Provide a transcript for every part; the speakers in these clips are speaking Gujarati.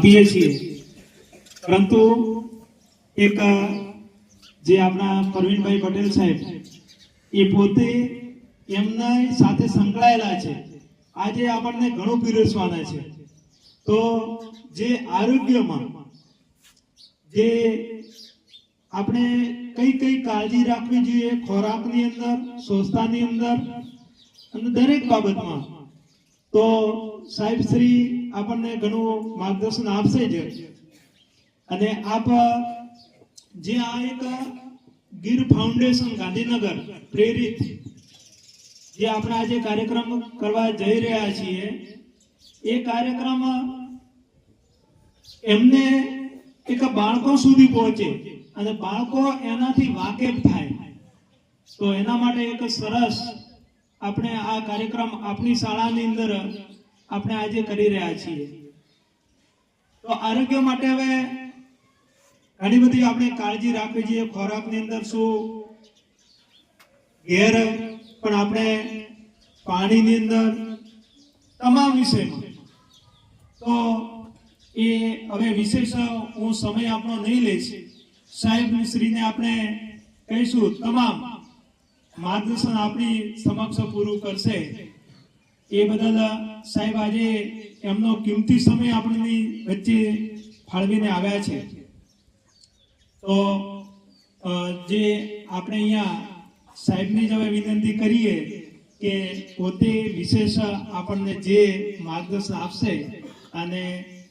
આપીએ છીએ. પરંતુ એક જે આપણા પ્રવીણભાઈ પટેલ સાહેબ, એ પોતે એમના સાથે સંકળાયેલા છે. આજે આપણને ઘણું પીરસવાના છે. તો જે આરોગ્યમાં, જે આપણે કઈ કઈ કાળજી રાખવી જોઈએ, ખોરાકની અંદર સ્વચ્છતાની અંદર, અને દરેક બાબતમાં, તો સાહેબ શ્રી આપણને ઘણું માર્ગદર્શન આપશે જ. અને આપ, જે આ એક ગીર ફાઉન્ડેશન ગાંધીનગર પ્રેરિત, જે આપણે આજે કાર્યક્રમ કરવા જઈ રહ્યા છીએ, એ કાર્યક્રમ એમને એક બાળકો સુધી પહોંચે અને બાળકો એનાથી વાકેફ થાય. તો એના માટે એક સરસ આપણે આ કાર્યક્રમ આપણી શાળાની અંદર આપણે આજે કરી રહ્યા છીએ. તો આરોગ્ય માટે હવે ઘણી બધી આપણે કાળજી રાખવી જોઈએ. ખોરાકની અંદર શું? ઘેર પણ આપણે પાણીની અંદર, તમામ વિષયમાં. તો એ હવે વિશેષ હું સમય આપણો નહીં લઈશ સાહેબ, શ્રીને આપણે કહીશું, તમામ માર્ગદર્શન આપણી સમક્ષ પૂરું કરશે. એ બદલ સાહેબ આજે એમનો કિંમતી સમય આપણી વચ્ચે ફાળવીને આવ્યા છે. તો જે આપણે અહીંયા સાહેબની જ હવે વિનંતી કરીએ કે પોતે વિશેષ આપણને જે માર્ગદર્શન આપશે અને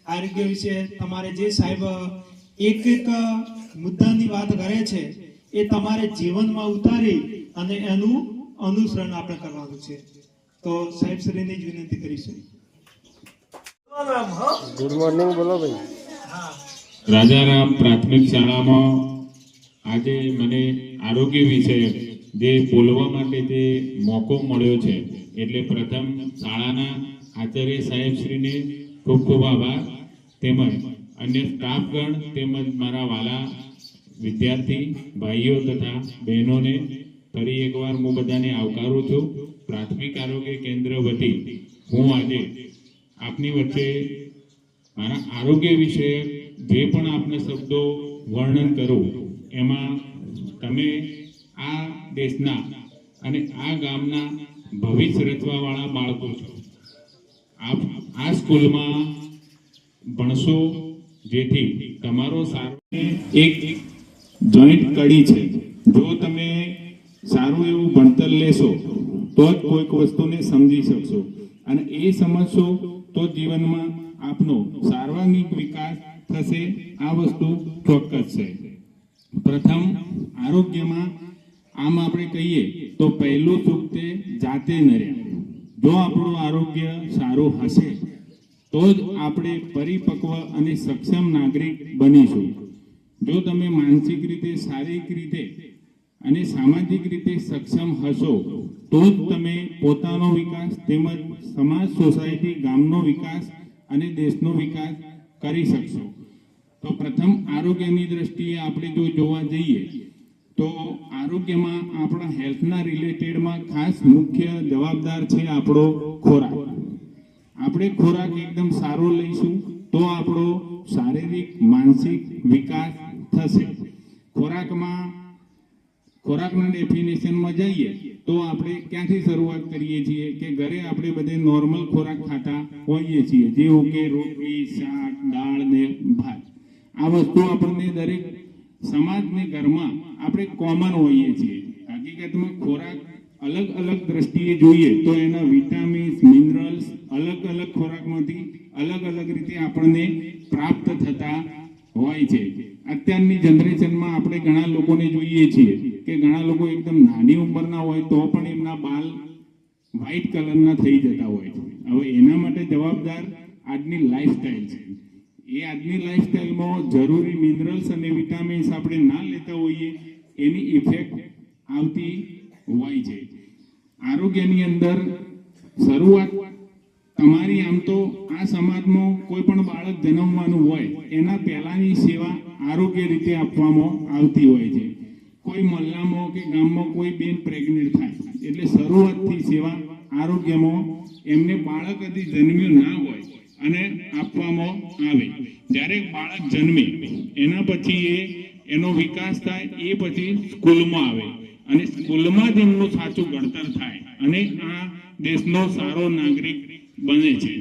આરોગ્ય વિશે તમારે જે સાહેબ એક એક મુદ્દાની વાત કરે છે, એ તમારે જીવનમાં ઉતારી અને એનું અનુસરણ આપણે કરવાનું છે. તો સાહેબ શ્રીની જ વિનંતી કરીશું ગુડ મોર્નિંગ બોલો ભાઈ. રાજારામ પ્રાથમિક શાળામાં આજે મને આરોગ્ય વિશે જે બોલવા માટે જે મોકો મળ્યો છે એટલે પ્રથમ શાળાના આચાર્ય સાહેબશ્રીને ખૂબ ખૂબ આભાર. તેમજ અન્ય સ્ટાફગણ તેમજ મારા વાલા વિદ્યાર્થી ભાઈઓ તથા બહેનોને ફરી એકવાર હું બધાને આવકારું છું. પ્રાથમિક આરોગ્ય કેન્દ્ર વતી હું આજે આપની વચ્ચે મારા આરોગ્ય વિશે જે પણ આપને શબ્દો વર્ણન કરું, એમાં તમે આ દેશના અને આ ગામના ભવિષ્ય રચવાવાળા બાળકો છો. આપ આ સ્કૂલમાં ભણશો, જેથી તમારો સારો એક જોઈન્ટ કડી છે. જો તમે સારું એવું ભણતર લેશો, તો જ કોઈક વસ્તુને સમજી શકશો. અને એ સમજશો તો જીવનમાં આપનો સાર્વાંગિક વિકાસ થશે, આ વસ્તુ ચોક્કસ છે. પ્રથમ, આરોગ્યમાં આમ આપણે કહીએ તો પહેલું સુખ તે જાતે નર્યા જો આપણું આરોગ્ય સારું હશે, તો જ આપણે પરિપક્વ અને સક્ષમ નાગરિક બનીશું. જો તમે માનસિક રીતે, શારીરિક રીતે અને સામાજિક રીતે સક્ષમ હશો, તો જ તમે પોતાનો વિકાસ તેમજ સમાજ, સોસાયટી, ગામનો વિકાસ અને દેશનો વિકાસ કરી શકશો. તો પ્રથમ આરોગ્યની દ્રષ્ટિએ આપણે જો જોવા જઈએ, તો આરોગ્યમાં આપણા હેલ્થના રિલેટેડમાં ખાસ મુખ્ય જવાબદાર છે આપણો ખોરાક. આપણે ખોરાક એકદમ સારો લઈશું, તો આપણો શારીરિક, માનસિક વિકાસ થશે. ખોરાકમાં ખોરાકના ડેફિનેશનમાં જઈએ તો આપણે ક્યાંથી શરૂઆત કરીએ છીએ કે ઘરે આપણે બધે નોર્મલ ખોરાક ખાતા હોઈએ છીએ, જેવું કે રોટલી, શાક, દાળ ને ભાત. આ વસ્તુ આપણને દરેક સમાજને ઘરમાં આપણે કોમન હોઈએ છીએ. હકીકતમાં ખોરાક અલગ અલગ દ્રષ્ટિએ જોઈએ તો એના વિટામિન્સ મિનરલ્સ અલગ અલગ ખોરાકમાંથી અલગ અલગ રીતે આપણને પ્રાપ્ત થતા હોય છે. અત્યારની જનરેશનમાં આપણે ઘણા લોકોને જોઈએ છીએ કે ઘણા લોકો એકદમ નાની ઉંમરના હોય તો પણ એમના બાલ વ્હાઇટ કલરના થઈ જતા હોય છે. હવે એના માટે જવાબદાર આજની લાઈફસ્ટાઈલ છે. એ આજની લાઈફસ્ટાઈલમાં જરૂરી મિનરલ્સ અને વિટામિન્સ આપણે ના લેતા હોઈએ, એની ઇફેક્ટ આવતી હોય છે. આરોગ્યની અંદર શરૂઆત તમારી આમ તો આ સમાજમાં કોઈ પણ બાળક જન્મવાનું હોય, એના પહેલાંની સેવા આરોગ્ય રીતે આપવામાં આવતી હોય છે. કોઈ મહલ્લામાં કે ગામમાં કોઈ બેન પ્રેગ્નેન્ટ થાય, એટલે શરૂઆતથી સેવા આરોગ્યમાં એમને બાળક હજી જન્મ્યું ના હોય અને આપવામાં આવે. જ્યારે બાળક જન્મે, એના પછી એ, એનો વિકાસ થાય, એ પછી સ્કૂલમાં આવે. અને સ્કૂલમાં જ એમનું સાચું ઘડતર થાય અને આ દેશનો સારો નાગરિક બને છે.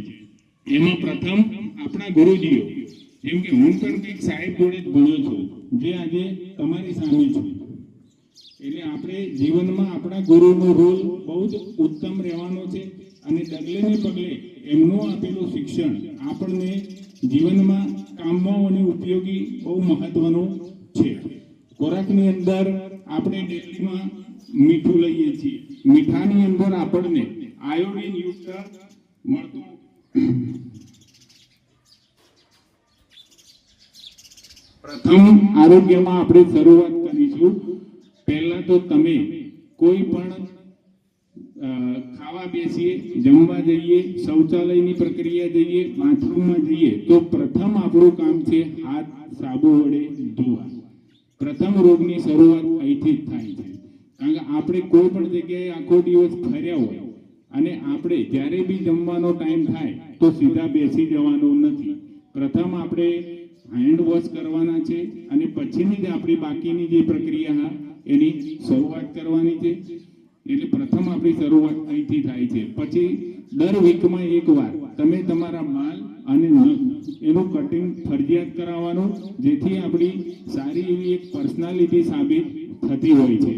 એમાં પ્રથમ આપણા ગુરુજીઓ જેમ કે હું પણ કંઈક સાહેબ જોડે જ ભણ્યો છું, જે આજે તમારી સામે છું. એટલે આપણે જીવનમાં આપણા ગુરુનો રોલ બહુ જ ઉત્તમ રહેવાનો છે અને ડગલે ને પગલે એમનું આપેલું શિક્ષણ આપણને જીવનમાં કામમાં અને ઉપયોગી બહુ મહત્વનું છે. ખોરાકની અંદર આપણે ડેલીમાં મીઠું લઈએ છીએ. મીઠાની અંદર આપણને આયોડિન યુક્ત મળતું પ્રથમ આરોગ્યમાં આપણે શરૂઆત કરીશું પહેલા તો તમે કોઈ પણ ખાવા બેસીએ, જમવા જઈએ, શૌચાલયની પ્રક્રિયા જઈએ, બાથરૂમમાં જઈએ, તો પ્રથમ આપણું કામ છે હાથ, સાબુ વડે ધોવા. પ્રથમ રોગની શરૂઆત અહીંથી જ થાય છે. કારણ કે આપણે કોઈ પણ જગ્યાએ આખો દિવસ ફર્યા હોય અને આપણે જ્યારે બી જમવાનો ટાઈમ થાય, તો સીધા બેસી જવાનું નથી. પ્રથમ આપણે હેન્ડ વોશ કરવાના છે અને પછીની જે આપણી બાકીની જે પ્રક્રિયા એની શરૂઆત કરવાની છે. એટલે પ્રથમ આપણી શરૂઆત અહીંથી થાય છે. પછી દર વીકમાં એકવાર તમે તમારા માલ અને એનું કટિંગ ફરજિયાત કરાવવાનું, જેથી આપણી સારી એવી એક પર્સનાલિટી સાબિત થતી હોય છે.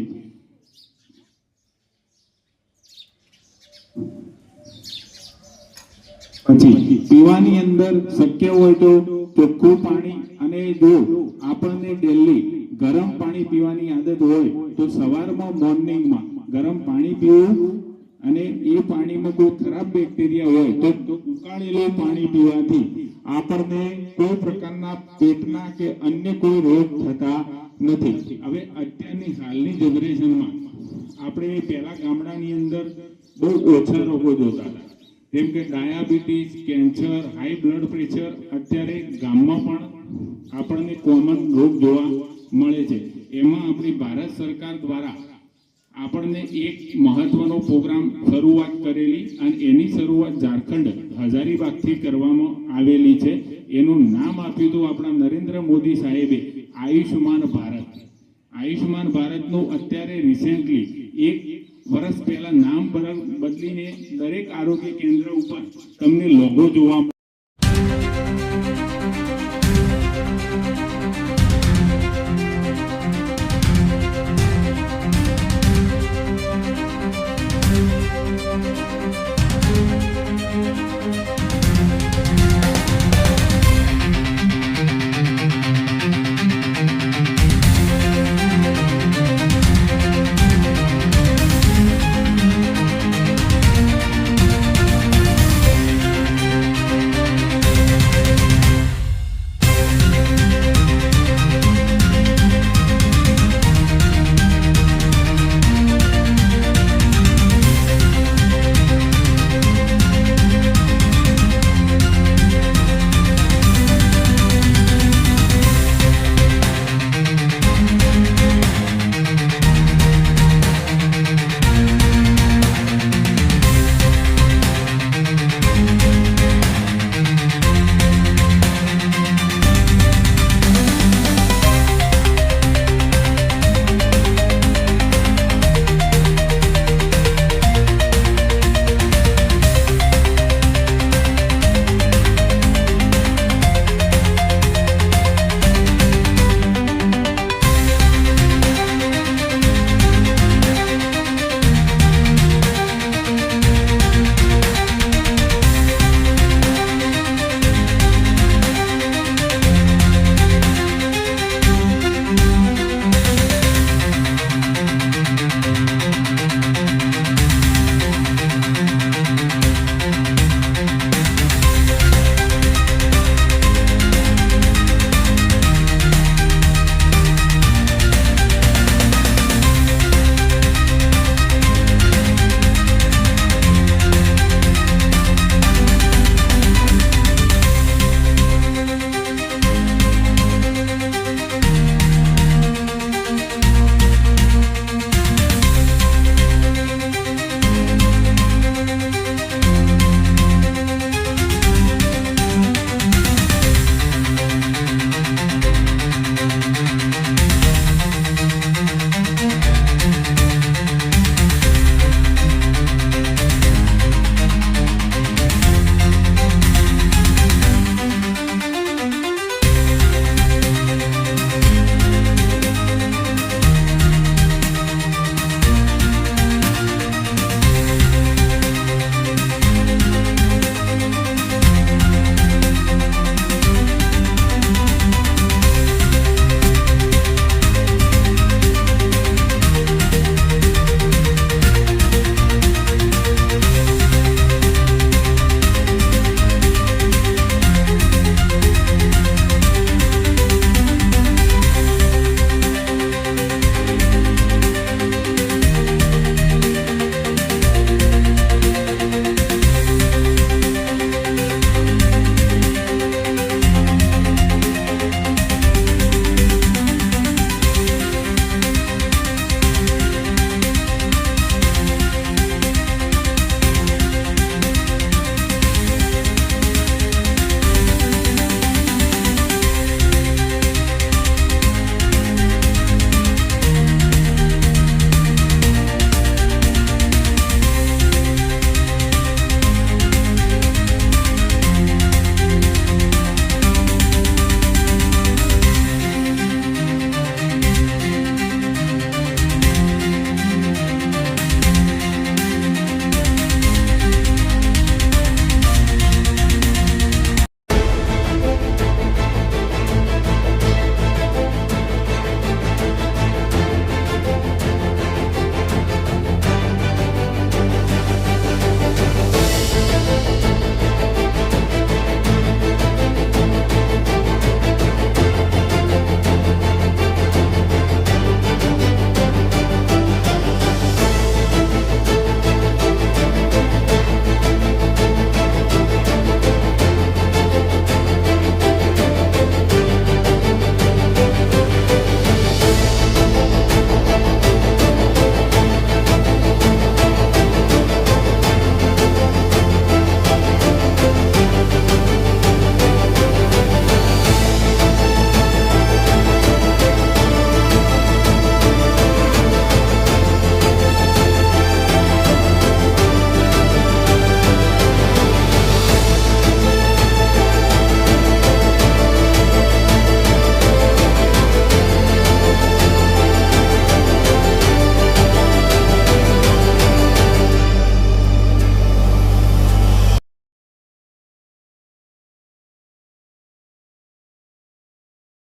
પછી પીવાની અંદર શક્ય હોય તો ચોખ્ખું પાણી અને જો આપણને ડેલી ગરમ પાણી પીવાની આદત હોય તો સવારમાં મોર્નિંગમાં ગરમ પાણી પીવું અને એ પાણીમાં કોઈ ખરાબ બેક્ટેરિયા હોય તો ઉકાળેલું પાણી પીવાથી. આપણને કોઈ પ્રકારના પેટના કે અન્ય કોઈ રોગ થતા નથી. હવે અત્યારની હાલની જનરેશનમાં આપણે પહેલા ગામડાની અંદર બહુ ઓછા રોગો જોતા હતા. જેમ કે diabetes, cancer, high blood pressure અત્યારે ગામમાં પણ આપણને કોમન રોગ જોવા મળે છે. એમાં આપણી ભારત સરકાર દ્વારા આપણને એક મહત્વનો પ્રોગ્રામ શરૂઆત કરેલી અને એની શરૂઆત ઝારખંડ હજારીબાગથી કરવામાં આવેલી છે. એનું નામ આપ્યું હતું આપણા નરેન્દ્ર મોદી સાહેબે આયુષ્માન ભારત. આયુષ્માન ભારતનું અત્યારે રિસેન્ટલી એક વર્ષ પહેલા નામ બદલ- બદલીને દરેક આરોગ્ય કેન્દ્ર ઉપર તમને લોગો જોવા